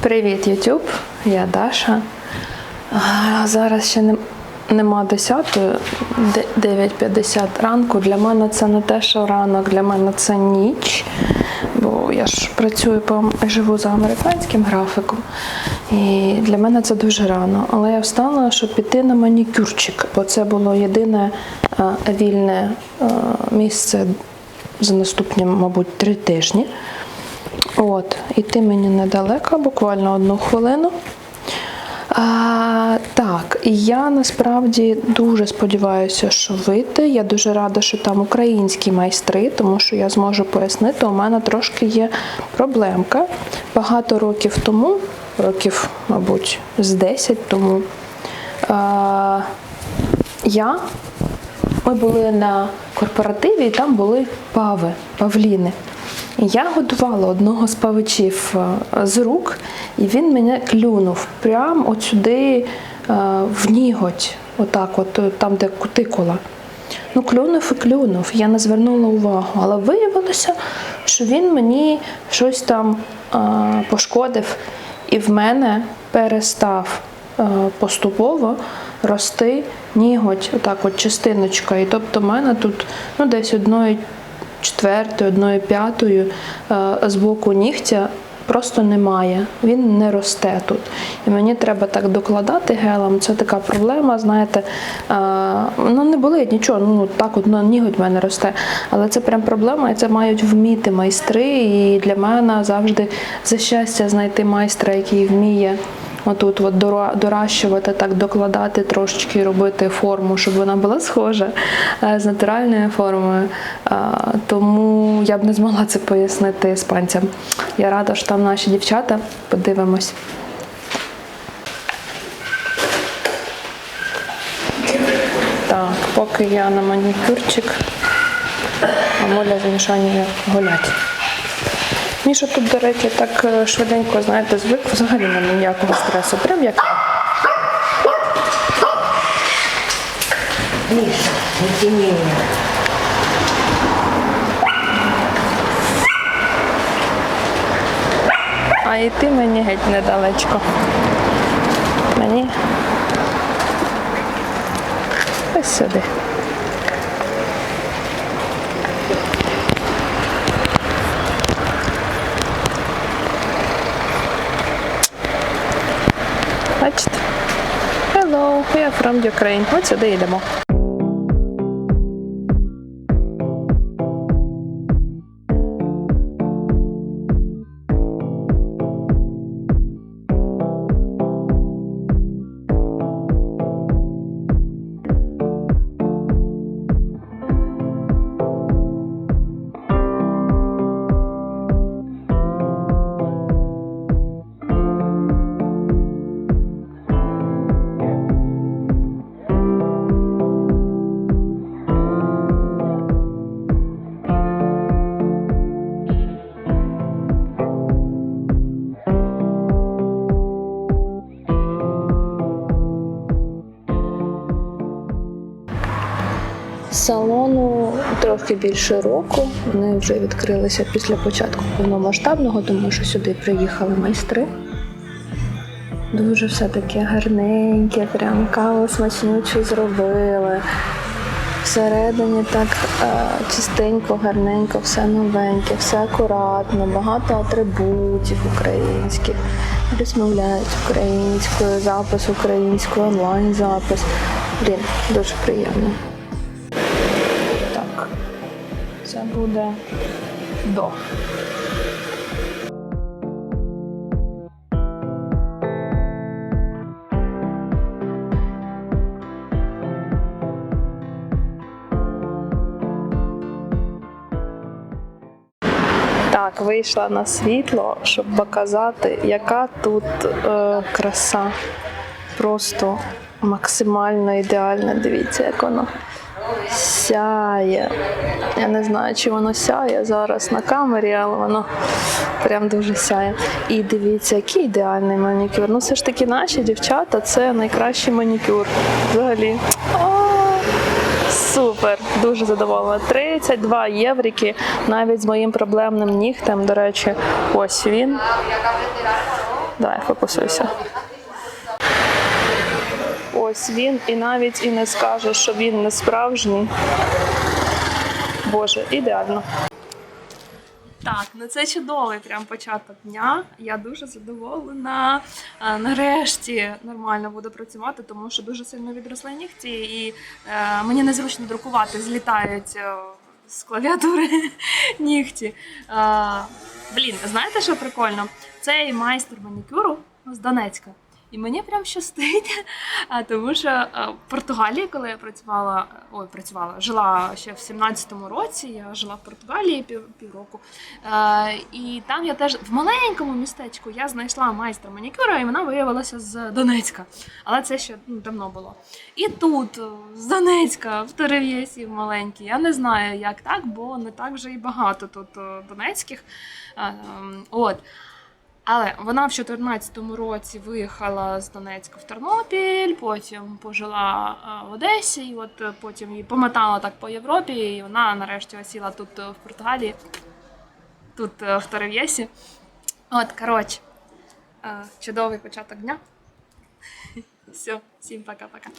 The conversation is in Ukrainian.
Привіт, YouTube! Я Даша. А, Зараз ще не, нема 10, 9.50 ранку. Для мене це не те, що ранок, для мене це ніч. Бо я ж працюю по живу за американським графіком. І для мене це дуже рано. Але я встала, щоб піти на манікюрчик, бо це було єдине е, вільне е, місце за наступні, мабуть, три тижні. От, іти мені недалеко, буквально одну хвилину. А, так, і я насправді дуже сподіваюся, що вийти. Я дуже рада, що там українські майстри, тому що я зможу пояснити, у мене трошки є проблемка. Багато років тому, років, мабуть, з 10 тому, а, я ми були на корпоративі, і там були пави, павліни. Я годувала одного з павичів е, з рук, і він мене клюнув прямо от сюди е, в ніготь, отак, от е, там, де кутикула. Ну, клюнув і клюнув. Я не звернула увагу, але виявилося, що він мені щось там пошкодив, і в мене перестав поступово рости ніготь, отак от частиночка. І тобто в мене тут ну, десь одної четвертої, одної п'ятої е, з боку нігтя просто немає. Він не росте тут. І мені треба так докладати гелем. Це така проблема, знаєте, е, ну не болить нічого, ну так от ну, в мене росте. Але це прям проблема, і це мають вміти майстри. І для мене завжди за щастя знайти майстра, який вміє. Отут от доращувати, так докладати трошечки, робити форму, щоб вона була схожа е, з натуральною формою. Е, Тому я б не змогла це пояснити іспанцям. Я рада, що там наші дівчата. Подивимось. Так, поки я на манікюрчик, а Моля з Мішанію гулять. Міша тут, до речі, так е, швиденько, знаєте, звик взагалі немає ніякого стресу. Прям як. Не тяни меня. А йти мені геть недалечко. Мені ось сюди. Бачите? Hello, we are from Ukraine. От сюди йдемо. Салону трохи більше року. Вони вже відкрилися після початку повномасштабного, тому що сюди приїхали майстри. Дуже все таке гарненьке, прям каву смачнючу зробили. Всередині так е, чистенько, гарненько, все новеньке, все акуратно, багато атрибутів українських. Розмовляють українською, запис українською, онлайн-запис. Блін, дуже приємно. Це буде до. Так, вийшла на світло, щоб показати, яка тут е, краса. Просто максимально ідеальна. Дивіться, як воно сяє. Я не знаю, чи воно сяє зараз на камері, але воно прям дуже сяє. І дивіться, який ідеальний манікюр. Ну, все ж таки, наші дівчата це найкращий манікюр. Взагалі. Супер, дуже задоволена. 32 єврики, навіть з моїм проблемним нігтем. До речі, ось він. Давай, фокусуйся. Ось він і навіть і не скаже, що він не справжній. Боже, ідеально. Так, ну це чудовий прям початок дня. Я дуже задоволена. Е, Нарешті нормально буду працювати, тому що дуже сильно відросли нігті, і е, мені незручно друкувати, злітають е, з клавіатури нігті. Блін, знаєте, що прикольно? Цей майстер манікюру з Донецька. І мені прям щастить, тому що в Португалії, коли я працювала, ой, працювала, жила ще в 17-му році, я жила в Португалії пів, півроку. І там я теж в маленькому містечку я знайшла майстра манікюра, і вона виявилася з Донецька. Але це ще ну, давно було. І тут, з Донецька, в Терев'єсі маленький. Я не знаю, як так, бо не так вже і багато тут донецьких. Ем, От. Але вона в 2014 році виїхала з Донецька в Тернопіль, потім пожила е, в Одесі, і от е, потім її помотала так по Європі, і вона нарешті осіла тут е, в Португалії, тут в Терев'єсі. От, коротше, чудовий початок дня. Все, всім пока-пока.